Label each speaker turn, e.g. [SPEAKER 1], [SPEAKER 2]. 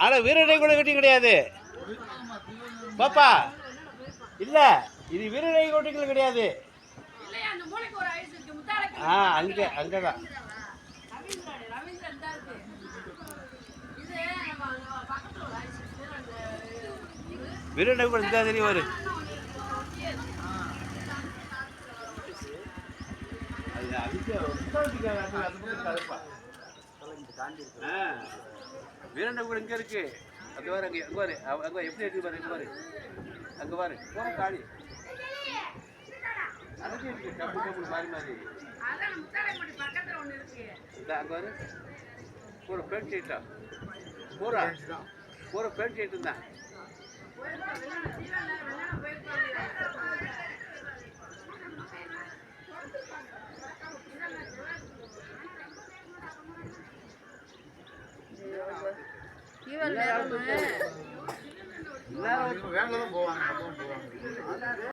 [SPEAKER 1] ஆனால் வீரரை கூட கட்டி கிடையாது. பாப்பா இல்லை இது வீரரை கோட்டைகள் கிடையாது. ஆ அங்கே அங்கே தான் வீரனை கூட இருந்தால் தெரியும் வரும் அது அதுக்கு வீரனை கூட இங்கே இருக்கு. அங்கே பாரு அங்கே பாரு. அங்கே எப்படி இருக்கு பாரு இங்கே பாரு. அங்கே பாரு. போற காளி அதுக்கு இருக்கு. கப்பு கப்பு மாறி மாறி. அங்கே பாரு. பூரா பேண்ட் ஷீட்டா பூரா பூரா பேண்ட் ஷீட்டு தான்
[SPEAKER 2] வேனில் தான் போவாங்க அப்பவும் போவாங்க